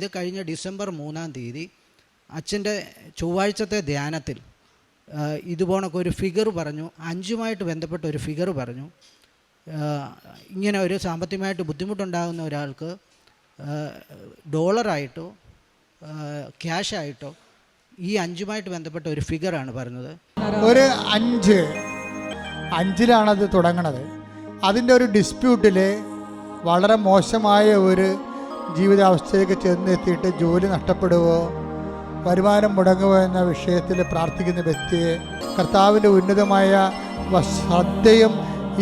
അതായത് കഴിഞ്ഞ ഡിസംബർ മൂന്നാം തീയതി അച്ഛന്റെ ചൊവ്വാഴ്ചത്തെ ധ്യാനത്തിൽ ഇതുപോണൊക്കെ ഒരു ഫിഗർ പറഞ്ഞു. അഞ്ചുമായിട്ട് ബന്ധപ്പെട്ട ഒരു ഫിഗർ പറഞ്ഞു. ഇങ്ങനെ ഒരു സാമ്പത്തികമായിട്ട് ബുദ്ധിമുട്ടുണ്ടാകുന്ന ഒരാൾക്ക് ഡോളറായിട്ടോ ക്യാഷായിട്ടോ ഈ അഞ്ചുമായിട്ട് ബന്ധപ്പെട്ട ഒരു ഫിഗറാണ് പറഞ്ഞത്. ഒരു അഞ്ച് അഞ്ചിലാണത് തുടങ്ങണത്. അതിന്റെ ഒരു ഡിസ്പ്യൂട്ടിൽ വളരെ മോശമായ ഒരു ജീവിതാവസ്ഥയിലേക്ക് ചെന്നെത്തിയിട്ട് ജോലി നഷ്ടപ്പെടുവോ? വരുമാനം മുടങ്ങുമോ എന്ന വിഷയത്തിൽ പ്രാർത്ഥിക്കുന്ന വ്യക്തിയെ കർത്താവിന്റെ ഉന്നതമായ ശ്രദ്ധയും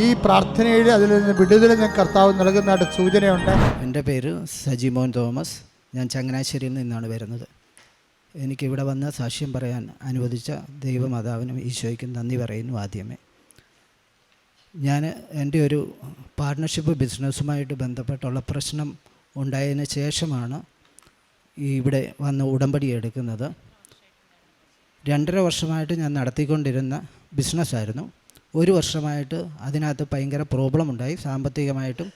ഈ പ്രാർത്ഥനയിൽ അതിൽ നിന്ന് വിടുതലും ഞാൻ കർത്താവ് നൽകുന്നതായിട്ട് സൂചനയുണ്ട്. എന്റെ പേര് സജിമോൻ തോമസ്. ഞാൻ ചങ്ങനാശ്ശേരിയിൽ നിന്നാണ് വരുന്നത്. എനിക്കിവിടെ വന്ന സാക്ഷ്യം പറയാൻ അനുവദിച്ച ദൈവമാതാവിനും ഈശോയ്ക്കും നന്ദി പറയുന്നു ആദ്യമേ. ഞാൻ എന്റെ ഒരു പാർട്ട്ണർഷിപ്പ് ബിസിനസ്സുമായിട്ട് ബന്ധപ്പെട്ടുള്ള പ്രശ്നം ഉണ്ടായതിന് ശേഷമാണ് ഇവിടെ വന്ന് ഉടമ്പടി എടുക്കുന്നത്. രണ്ടര വർഷമായിട്ട് ഞാൻ നടത്തിക്കൊണ്ടിരുന്ന ബിസിനസ്സായിരുന്നു ഒരു വർഷമായിട്ട് അതിനകത്ത് ഭയങ്കര പ്രോബ്ലം ഉണ്ടായി. സാമ്പത്തികമായിട്ടും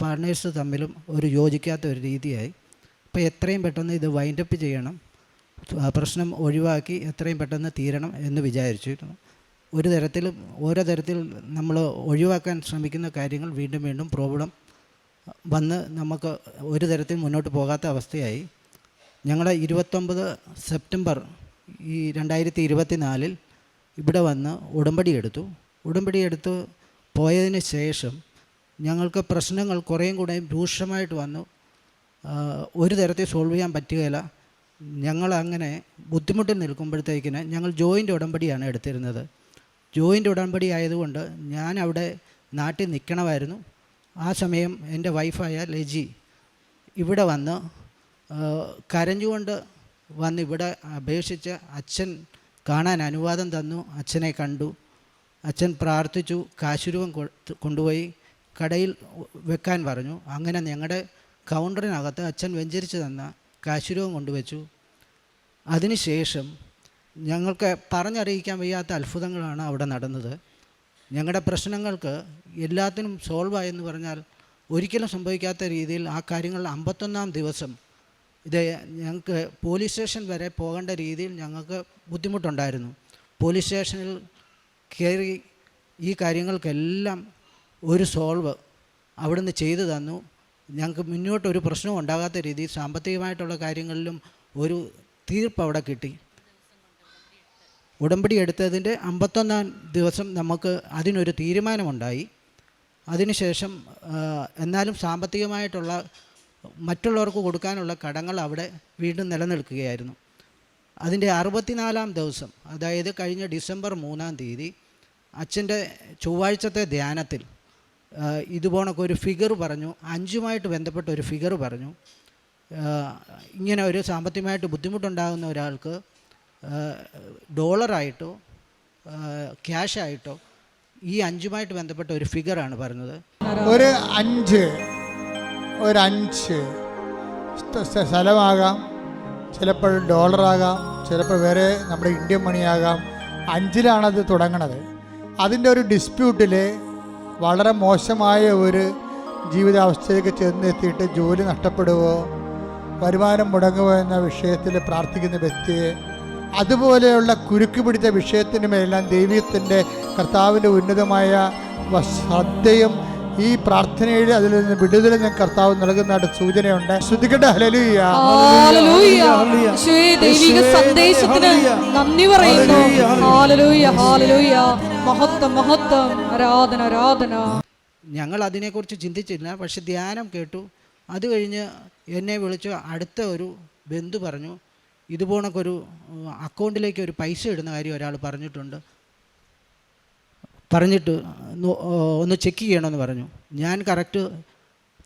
പാർട്ട്നേഴ്സ് തമ്മിലും ഒരു യോജിക്കാത്ത ഒരു രീതിയായി. അപ്പോൾ എത്രയും പെട്ടെന്ന് ഇത് വൈൻഡപ്പ് ചെയ്യണം. പ്രശ്നം ഒഴിവാക്കി എത്രയും പെട്ടെന്ന് തീരണം എന്ന് വിചാരിച്ചിരുന്നു. ഒരു തരത്തിലും ഓരോ തരത്തിൽ നമ്മൾ ഒഴിവാക്കാൻ ശ്രമിക്കുന്ന കാര്യങ്ങൾ വീണ്ടും വീണ്ടും പ്രോബ്ലം വന്ന് നമുക്ക് ഒരു തരത്തിൽ മുന്നോട്ട് പോകാത്ത അവസ്ഥയായി. ഞങ്ങൾ ഇരുപത്തൊമ്പത് സെപ്റ്റംബർ ഈ രണ്ടായിരത്തി ഇരുപത്തി നാലിൽ ഇവിടെ വന്ന് ഉടമ്പടി എടുത്തു. ഉടമ്പടി എടുത്ത് പോയതിന് ശേഷം ഞങ്ങൾക്ക് പ്രശ്നങ്ങൾ കുറേയും കൂടെ രൂക്ഷമായിട്ട് വന്നു. ഒരു തരത്തിൽ സോൾവ് ചെയ്യാൻ പറ്റുകയില്ല. ഞങ്ങളങ്ങനെ ബുദ്ധിമുട്ടിൽ നിൽക്കുമ്പോഴത്തേക്കിന് ഞങ്ങൾ ജോയിന്റ് ഉടമ്പടിയാണ് എടുത്തിരുന്നത്. ജോയിന്റ് ഉടമ്പടി ആയതുകൊണ്ട് ഞാൻ അവിടെ നാട്ടിൽ നിൽക്കണമായിരുന്നു. ആ സമയം എന്റെ വൈഫായ ലജി ഇവിടെ വന്ന് കരഞ്ഞുകൊണ്ട് വന്ന് ഇവിടെ അപേക്ഷിച്ച് അച്ഛൻ കാണാൻ അനുവാദം തന്നു. അച്ഛനെ കണ്ടു. അച്ഛൻ പ്രാർത്ഥിച്ചു കാശുരൂപം കൊണ്ടുപോയി കടയിൽ വെക്കാൻ പറഞ്ഞു. അങ്ങനെ ഞങ്ങളുടെ കൗണ്ടറിനകത്ത് അച്ഛൻ വെഞ്ചരിച്ച് തന്ന കാശുരൂപം കൊണ്ടുവച്ചു. അതിനുശേഷം ഞങ്ങൾക്ക് പറഞ്ഞറിയിക്കാൻ വയ്യാത്ത അത്ഭുതങ്ങളാണ് അവിടെ നടന്നത്. ഞങ്ങളുടെ പ്രശ്നങ്ങൾക്ക് എല്ലാത്തിനും സോൾവ് ആയെന്ന് പറഞ്ഞാൽ ഒരിക്കലും സംഭവിക്കാത്ത രീതിയിൽ ആ കാര്യങ്ങൾ അമ്പത്തൊന്നാം ദിവസം ഇത് ഞങ്ങൾക്ക് പോലീസ് സ്റ്റേഷൻ വരെ പോകേണ്ട രീതിയിൽ ഞങ്ങൾക്ക് ബുദ്ധിമുട്ടുണ്ടായിരുന്നു. പോലീസ് സ്റ്റേഷനിൽ കയറി ഈ കാര്യങ്ങൾക്കെല്ലാം ഒരു സോൾവ് അവിടുന്ന് ചെയ്തു തന്നു. ഞങ്ങൾക്ക് മുന്നോട്ടൊരു പ്രശ്നവും ഉണ്ടാകാത്ത രീതിയിൽ സാമ്പത്തികമായിട്ടുള്ള കാര്യങ്ങളിലും ഒരു തീർപ്പ് അവിടെ കിട്ടി. ഉടമ്പടി എടുത്തതിന്റെ അമ്പത്തൊന്നാം ദിവസം നമുക്ക് അതിനൊരു തീരുമാനമുണ്ടായി. അതിനുശേഷം എന്നാലും സാമ്പത്തികമായിട്ടുള്ള മറ്റുള്ളവർക്ക് കൊടുക്കാനുള്ള കടങ്ങൾ അവിടെ വീണ്ടും നിലനിൽക്കുകയായിരുന്നു. അതിന്റെ അറുപത്തിനാലാം ദിവസം അതായത് കഴിഞ്ഞ ഡിസംബർ മൂന്നാം തീയതി അച്ഛന്റെ ചൊവ്വാഴ്ചത്തെ ധ്യാനത്തിൽ ഇതുപോണൊക്കെ ഒരു ഫിഗർ പറഞ്ഞു അഞ്ചുമായിട്ട് ബന്ധപ്പെട്ട ഒരു ഫിഗർ പറഞ്ഞു. ഇങ്ങനെ ഒരു സാമ്പത്തികമായിട്ട് ബുദ്ധിമുട്ടുണ്ടാകുന്ന ഒരാൾക്ക് ഡോളറായിട്ടോ ക്യാഷായിട്ടോ ഈ അഞ്ചുമായിട്ട് ബന്ധപ്പെട്ട ഒരു ഫിഗറാണ് പറഞ്ഞത് ഒരു അഞ്ച് ഒരു അഞ്ച്. സ്ഥ- സ്ഥ- സ്ഥലമാകാം ചിലപ്പോൾ ഡോളറാകാം ചിലപ്പോൾ വേറെ നമ്മുടെ ഇന്ത്യൻ മണിയാകാം. അഞ്ചിലാണത് തുടങ്ങണത്. അതിന്റെ ഒരു ഡിസ്പ്യൂട്ടിൽ വളരെ മോശമായ ഒരു ജീവിതാവസ്ഥയിലേക്ക് ചെന്നെത്തിയിട്ട് ജോലി നഷ്ടപ്പെടുവോ വരുമാനം മുടങ്ങുമോ എന്ന വിഷയത്തിൽ പ്രാർത്ഥിക്കുന്ന വ്യക്തിയെ അതുപോലെയുള്ള കുരുക്ക് പിടിച്ച വിഷയത്തിനുമെല്ലാം ദൈവത്തിന്റെ കർത്താവിന്റെ ഉന്നതമായ ശ്രദ്ധയും ഈ പ്രാർത്ഥനയിൽ അതിൽ നിന്ന് വിടുതൽ ഞാൻ കർത്താവ് നൽകുന്നതായിട്ട് സൂചനയുണ്ട്. ഹല്ലേലൂയ. യേശുവേ, ദൈവിക സന്ദേശത്തിന് നന്ദി പറയുന്നു. ഹാലലൂയ ഹാലലൂയ മഹത്വം മഹത്വം. ആരാധന ആരാധന. ഞങ്ങൾ അതിനെക്കുറിച്ച് ചിന്തിച്ചില്ല പക്ഷെ ധ്യാനം കേട്ടു. അത് കഴിഞ്ഞ് എന്നെ വിളിച്ച് അടുത്ത ഒരു ബന്ധു പറഞ്ഞു ഇതുപോണക്കൊരു അക്കൗണ്ടിലേക്ക് ഒരു പൈസ ഇടുന്ന കാര്യം ഒരാൾ പറഞ്ഞിട്ടുണ്ട്. പറഞ്ഞിട്ട് ഒന്ന് ചെക്ക് ചെയ്യണമെന്ന് പറഞ്ഞു. ഞാൻ കറക്റ്റ്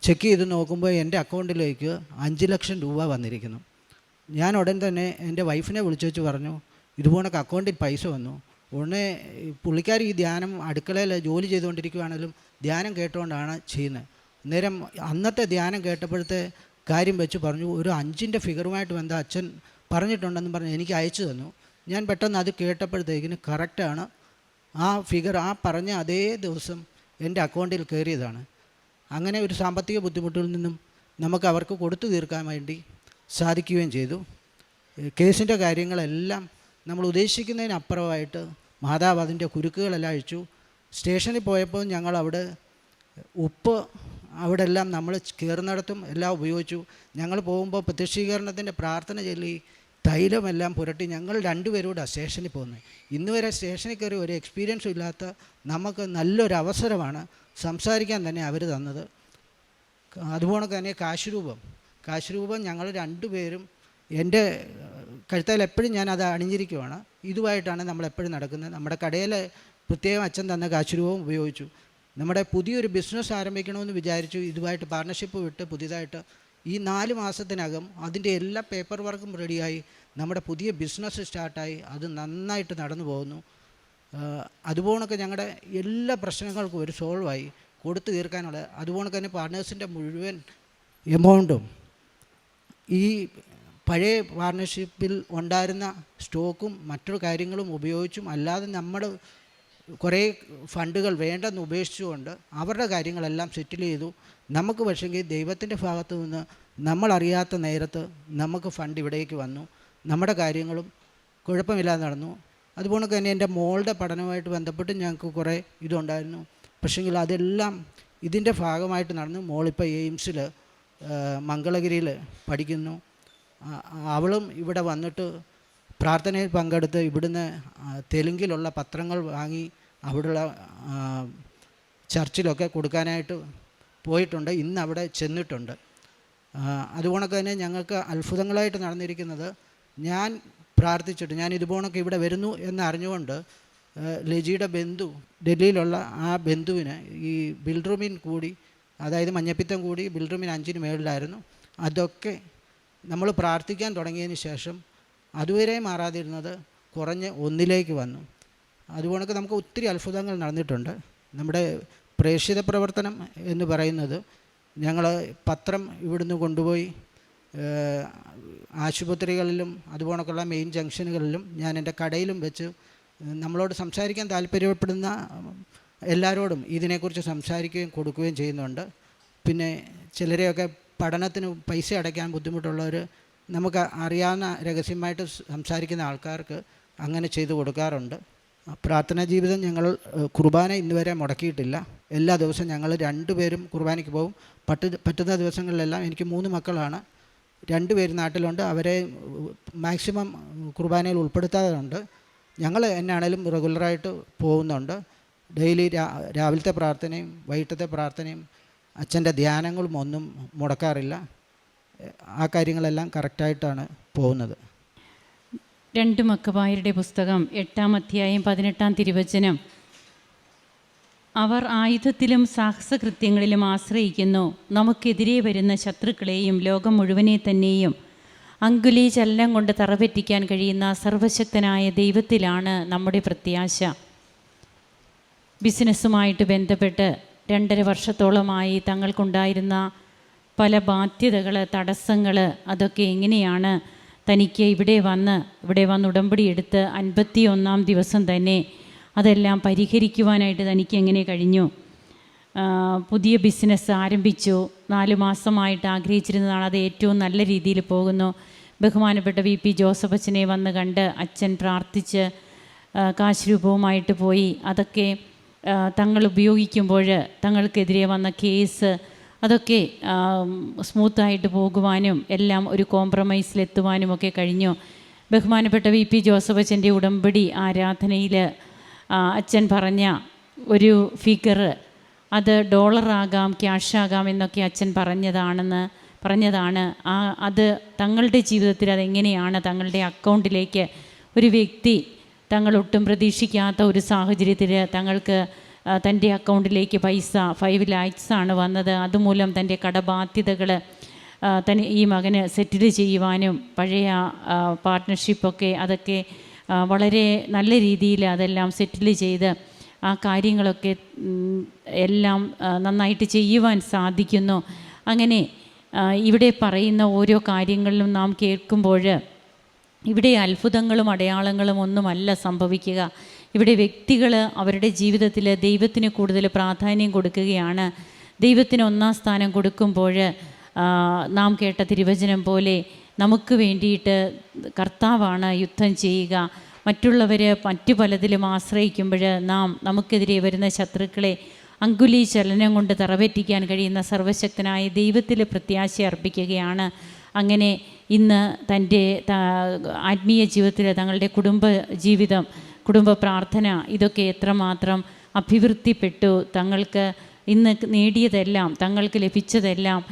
ചെക്ക് ചെയ്ത് നോക്കുമ്പോൾ എന്റെ അക്കൗണ്ടിലേക്ക് അഞ്ച് ലക്ഷം രൂപ വന്നിരിക്കുന്നു. ഞാൻ ഉടൻ തന്നെ എന്റെ വൈഫിനെ വിളിച്ചു വെച്ച് പറഞ്ഞു ഇതുപോണക്ക് അക്കൗണ്ടിൽ പൈസ വന്നു. ഉടനെ പുള്ളിക്കാർ ഈ ധ്യാനം അടുക്കളയിൽ ജോലി ചെയ്തുകൊണ്ടിരിക്കുകയാണെങ്കിലും ധ്യാനം കേട്ടുകൊണ്ടാണ് ചെയ്യുന്നത് അന്നേരം അന്നത്തെ ധ്യാനം കേട്ടപ്പോഴത്തെ കാര്യം വെച്ച് പറഞ്ഞു ഒരു അഞ്ചിന്റെ ഫിഗറുമായിട്ട് ബന്ധം അച്ഛൻ പറഞ്ഞിട്ടുണ്ടെന്ന് പറഞ്ഞ് എനിക്ക് അയച്ചു തന്നു. ഞാൻ പെട്ടെന്ന് അത് കേട്ടപ്പോഴത്തേക്കിന് കറക്റ്റാണ്. ആ ഫിഗർ ആ പറഞ്ഞ അതേ ദിവസം എന്റെ അക്കൗണ്ടിൽ കയറിയതാണ്. അങ്ങനെ ഒരു സാമ്പത്തിക ബുദ്ധിമുട്ടിൽ നിന്നും നമുക്ക് അവർക്ക് കൊടുത്തു തീർക്കാൻ വേണ്ടി സാധിക്കുകയും ചെയ്തു. കേസിന്റെ കാര്യങ്ങളെല്ലാം നമ്മൾ ഉദ്ദേശിക്കുന്നതിനപ്പുറമായിട്ട് മാതാവ് അതിന്റെ കുരുക്കുകളെല്ലാം അഴിച്ചു. സ്റ്റേഷനിൽ പോയപ്പോൾ ഞങ്ങൾ അവിടെ ഉപ്പ് അവിടെ എല്ലാം നമ്മൾ കയറുന്നിടത്തും എല്ലാം ഉപയോഗിച്ചു. ഞങ്ങൾ പോകുമ്പോൾ പ്രത്യക്ഷീകരണത്തിന്റെ പ്രാർത്ഥന ചൊല്ലി തൈലമെല്ലാം പുരട്ടി ഞങ്ങൾ രണ്ടുപേരൂടെ സ്റ്റേഷനിൽ പോകുന്നത് ഇന്ന് വരെ സ്റ്റേഷനിൽ കയറി ഒരു എക്സ്പീരിയൻസും ഇല്ലാത്ത നമുക്ക് നല്ലൊരു അവസരമാണ് സംസാരിക്കാൻ തന്നെ അവർ തന്നത്. അതുപോലെ തന്നെ കാശ്രൂപം. കാശ്രൂപം കാശ് രൂപം ഞങ്ങൾ രണ്ടുപേരും എന്റെ കഴുത്തയിൽ എപ്പോഴും ഞാൻ അത് അണിഞ്ഞിരിക്കുവാണ്. ഇതുമായിട്ടാണ് നമ്മൾ എപ്പോഴും നടക്കുന്നത്. നമ്മുടെ കടയിൽ പ്രത്യേകം അച്ഛൻ തന്ന കാശ്രൂപം ഉപയോഗിച്ചു. നമ്മുടെ പുതിയൊരു ബിസിനസ് ആരംഭിക്കണമെന്ന് വിചാരിച്ചു. ഇതുമായിട്ട് പാർട്ണർഷിപ്പ് വിട്ട് പുതിയതായിട്ട് ഈ നാല് മാസത്തിനകം അതിന്റെ എല്ലാ പേപ്പർ വർക്കും റെഡിയായി നമ്മുടെ പുതിയ ബിസിനസ് സ്റ്റാർട്ടായി. അത് നന്നായിട്ട് നടന്നു പോകുന്നു. അതുപോണൊക്കെ ഞങ്ങളുടെ എല്ലാ പ്രശ്നങ്ങൾക്കും ഒരു സോൾവായി കൊടുത്തു തീർക്കാനുള്ള അതുപോലെ തന്നെ പാർട്ട്നേഴ്സിന്റെ മുഴുവൻ എമൗണ്ടും ഈ പഴയ പാർട്ണർഷിപ്പിൽ ഉണ്ടായിരുന്ന സ്റ്റോക്കും മറ്റു കാര്യങ്ങളും ഉപയോഗിച്ചും അല്ലാതെ നമ്മൾ കുറേ ഫണ്ടുകൾ വേണ്ടെന്ന് ഉപേക്ഷിച്ചുകൊണ്ട് അവരുടെ കാര്യങ്ങളെല്ലാം സെറ്റിൽ ചെയ്തു. നമുക്ക് പക്ഷെങ്കിൽ ദൈവത്തിന്റെ ഭാഗത്തു നിന്ന് നമ്മളറിയാത്ത നേരത്ത് നമുക്ക് ഫണ്ട് ഇവിടേക്ക് വന്നു. നമ്മുടെ കാര്യങ്ങളും കുഴപ്പമില്ലാതെ നടന്നു. അതുപോലെ തന്നെ എന്റെ മോളുടെ പഠനവുമായിട്ട് ബന്ധപ്പെട്ട് ഞങ്ങൾക്ക് കുറേ ഇതുണ്ടായിരുന്നു. പക്ഷേങ്കിൽ അതെല്ലാം ഇതിന്റെ ഭാഗമായിട്ട് നടന്നു. മോളിപ്പോൾ എയിംസിൽ മംഗളഗിരിയിൽ പഠിക്കുന്നു. അവളും ഇവിടെ വന്നിട്ട് പ്രാർത്ഥനയിൽ പങ്കെടുത്ത് ഇവിടുന്ന് തെലുങ്കിലുള്ള പത്രങ്ങൾ വാങ്ങി അവിടെയുള്ള ചർച്ചിലൊക്കെ കൊടുക്കാനായിട്ട് പോയിട്ടുണ്ട്. ഇന്ന് അവിടെ ചെന്നിട്ടുണ്ട് അതുകൊണ്ടൊക്കെ തന്നെ ഞങ്ങൾക്ക് അത്ഭുതങ്ങളായിട്ട് നടന്നിരിക്കുന്നത്. ഞാൻ പ്രാർത്ഥിച്ചിട്ട് ഞാൻ ഇതുപോലൊക്കെ ഇവിടെ വരുന്നു എന്ന് അറിഞ്ഞുകൊണ്ട് ലജിയുടെ ബന്ധു ഡൽഹിയിലുള്ള ആ ബന്ധുവിന് ഈ ബിൽഡ്രൂമിൻ കൂടി അതായത് മഞ്ഞപ്പിത്തം കൂടി ബിൽഡ്രൂമിൻ അഞ്ചിന് മേളിലായിരുന്നു. അതൊക്കെ നമ്മൾ പ്രാർത്ഥിക്കാൻ തുടങ്ങിയതിന് ശേഷം അതുവരെ മാറാതിരുന്നത് കുറഞ്ഞ് ഒന്നിലേക്ക് വന്നു. അതുകൊണ്ടൊക്കെ നമുക്ക് ഒത്തിരി അത്ഭുതങ്ങൾ നടന്നിട്ടുണ്ട്. നമ്മുടെ പ്രേക്ഷിത പ്രവർത്തനം എന്ന് പറയുന്നത് ഞങ്ങൾ പത്രം ഇവിടുന്ന് കൊണ്ടുപോയി ആശുപത്രികളിലും അതുപോലൊക്കെയുള്ള മെയിൻ ജംഗ്ഷനുകളിലും ഞാൻ എന്റെ കടയിലും വെച്ച് നമ്മളോട് സംസാരിക്കാൻ താല്പര്യപ്പെടുന്ന എല്ലാവരോടും ഇതിനെക്കുറിച്ച് സംസാരിക്കുകയും കൊടുക്കുകയും ചെയ്യുന്നുണ്ട്. പിന്നെ ചിലരെയൊക്കെ പഠനത്തിന് പൈസ അടയ്ക്കാൻ ബുദ്ധിമുട്ടുള്ളവർ നമുക്ക് അറിയാവുന്ന രഹസ്യമായിട്ട് സംസാരിക്കുന്ന ആൾക്കാർക്ക് അങ്ങനെ ചെയ്തു കൊടുക്കാറുണ്ട്. പ്രാർത്ഥനാ ജീവിതം ഞങ്ങൾ കുർബാന ഇന്ന് വരെ മുടക്കിയിട്ടില്ല. എല്ലാ ദിവസവും ഞങ്ങൾ രണ്ടുപേരും കുർബാനയ്ക്ക് പോകും. പട്ട് പറ്റുന്ന ദിവസങ്ങളിലെല്ലാം എനിക്ക് മൂന്ന് മക്കളാണ്. രണ്ടുപേര് നാട്ടിലുണ്ട്. അവരെ മാക്സിമം കുർബാനയിൽ ഉൾപ്പെടുത്താറുണ്ട്. ഞങ്ങൾ എന്നാണേലും റെഗുലറായിട്ട് പോകുന്നുണ്ട്. ഡെയിലി രാവിലത്തെ പ്രാർത്ഥനയും വൈകിട്ടത്തെ പ്രാർത്ഥനയും അച്ഛന്റെ ധ്യാനങ്ങളും ഒന്നും മുടക്കാറില്ല. ആ കാര്യങ്ങളെല്ലാം കറക്റ്റായിട്ടാണ് പോകുന്നത്. രണ്ട് മക്കബായരുടെ പുസ്തകം എട്ടാം അധ്യായം പതിനെട്ടാം തിരുവചനം. അവർ ആയുധത്തിലും സാഹസകൃത്യങ്ങളിലും ആശ്രയിക്കുന്നു. നമുക്കെതിരെ വരുന്ന ശത്രുക്കളെയും ലോകം മുഴുവനെ തന്നെയും അങ്കുലി ചലനം കൊണ്ട് തറപറ്റിക്കാൻ കഴിയുന്ന സർവശക്തനായ ദൈവത്തിലാണ് നമ്മുടെ പ്രത്യാശ. ബിസിനസ്സുമായിട്ട് ബന്ധപ്പെട്ട് രണ്ടര വർഷത്തോളമായി തങ്ങൾക്കുണ്ടായിരുന്ന പല ബാധ്യതകൾ തടസ്സങ്ങൾ അതൊക്കെ എങ്ങനെയാണ് തനിക്ക് ഇവിടെ വന്ന് ഇവിടെ വന്ന് ഉടമ്പടി എടുത്ത് അൻപത്തി ഒന്നാം ദിവസം തന്നെ അതെല്ലാം പരിഹരിക്കുവാനായിട്ട് തനിക്ക് എങ്ങനെ കഴിഞ്ഞു? പുതിയ ബിസിനസ് ആരംഭിച്ചു. നാല് മാസമായിട്ട് ആഗ്രഹിച്ചിരുന്നതാണ് അത് ഏറ്റവും നല്ല രീതിയിൽ പോകുന്നു. ബഹുമാനപ്പെട്ട വി പി ജോസഫ് അച്ഛനെ വന്ന് കണ്ട് അച്ഛൻ പ്രാർത്ഥിച്ച് കാശ്രൂപവുമായിട്ട് കാശ് രൂപവുമായിട്ട് പോയി. അതൊക്കെ തങ്ങൾ ഉപയോഗിക്കുമ്പോൾ തങ്ങൾക്കെതിരെ വന്ന കേസ് അതൊക്കെ സ്മൂത്തായിട്ട് പോകുവാനും എല്ലാം ഒരു കോംപ്രമൈസിലെത്തുവാനും ഒക്കെ കഴിഞ്ഞു. ബഹുമാനപ്പെട്ട വി പി ജോസഫ് അച്ഛന്റെ ഉടമ്പടി ആരാധനയിൽ അച്ഛൻ പറഞ്ഞ ഒരു ഫിഗർ അത് ഡോളറാകാം ക്യാഷാകാം എന്നൊക്കെ അച്ഛൻ പറഞ്ഞതാണെന്ന് പറഞ്ഞതാണ്. ആ അത് തങ്ങളുടെ ജീവിതത്തിൽ അതെങ്ങനെയാണ് തങ്ങളുടെ അക്കൗണ്ടിലേക്ക് ഒരു വ്യക്തി തങ്ങൾ ഒട്ടും പ്രതീക്ഷിക്കാത്ത ഒരു സാഹചര്യത്തിൽ തങ്ങൾക്ക് തന്റെ അക്കൗണ്ടിലേക്ക് പൈസ ഫൈവ് ആണ് വന്നത്. അതുമൂലം തന്റെ കടബാധ്യതകൾ തന്നെ ഈ മകന് സെറ്റിൽ ചെയ്യുവാനും പഴയ പാർട്ട്ണർഷിപ്പൊക്കെ അതൊക്കെ വളരെ നല്ല രീതിയിൽ അതെല്ലാം സെറ്റിൽ ചെയ്ത് ആ കാര്യങ്ങളൊക്കെ എല്ലാം നന്നായിട്ട് ചെയ്യുവാൻ സാധിക്കുന്നു. അങ്ങനെ ഇവിടെ പറയുന്ന ഓരോ കാര്യങ്ങളിലും നാം കേൾക്കുമ്പോൾ ഇവിടെ അത്ഭുതങ്ങളും അടയാളങ്ങളും ഒന്നുമല്ല സംഭവിക്കുക. ഇവിടെ വ്യക്തികൾ അവരുടെ ജീവിതത്തിൽ ദൈവത്തിന് കൂടുതൽ പ്രാധാന്യം കൊടുക്കുകയാണ്. ദൈവത്തിന് ഒന്നാം സ്ഥാനം കൊടുക്കുമ്പോൾ നാം കേട്ട തിരുവചനം പോലെ നമുക്ക് വേണ്ടിയിട്ട് കർത്താവാണ് യുദ്ധം ചെയ്യുക. മറ്റുള്ളവർ മറ്റു പലതിലും ആശ്രയിക്കുമ്പോൾ നാം നമുക്കെതിരെ വരുന്ന ശത്രുക്കളെ അങ്കുലി ചലനം കൊണ്ട് തറപറ്റിക്കാൻ കഴിയുന്ന സർവശക്തനായ ദൈവത്തിൽ പ്രത്യാശ അർപ്പിക്കുകയാണ്. അങ്ങനെ ഇന്ന് തന്റെ ആത്മീയ ജീവിതത്തിൽ തങ്ങളുടെ കുടുംബ ജീവിതം കുടുംബ പ്രാർത്ഥന ഇതൊക്കെ എത്രമാത്രം അഭിവൃദ്ധിപ്പെട്ടു. തങ്ങൾക്ക് ഇന്ന് നേടിയതെല്ലാം തങ്ങൾക്ക് ലഭിച്ചതെല്ലാം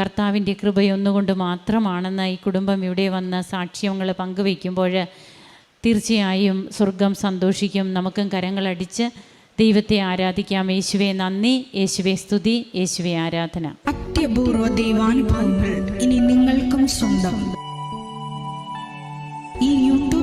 കർത്താവിന്റെ കൃപയൊന്നുകൊണ്ട് മാത്രമാണെന്ന് ഈ കുടുംബം ഇവിടെ വന്ന് സാക്ഷ്യങ്ങൾ പങ്കുവയ്ക്കുമ്പോൾ തീർച്ചയായും സ്വർഗം സന്തോഷിക്കും. നമുക്കും കരങ്ങളടിച്ച് ദൈവത്തെ ആരാധിക്കാം. യേശുവെ നന്ദി. യേശുവെ സ്തുതി. യേശുവെ ആരാധന. അത്യപൂർവ ദൈവാനുഭവങ്ങൾ ഇനി നിങ്ങൾക്കും സ്വന്തം.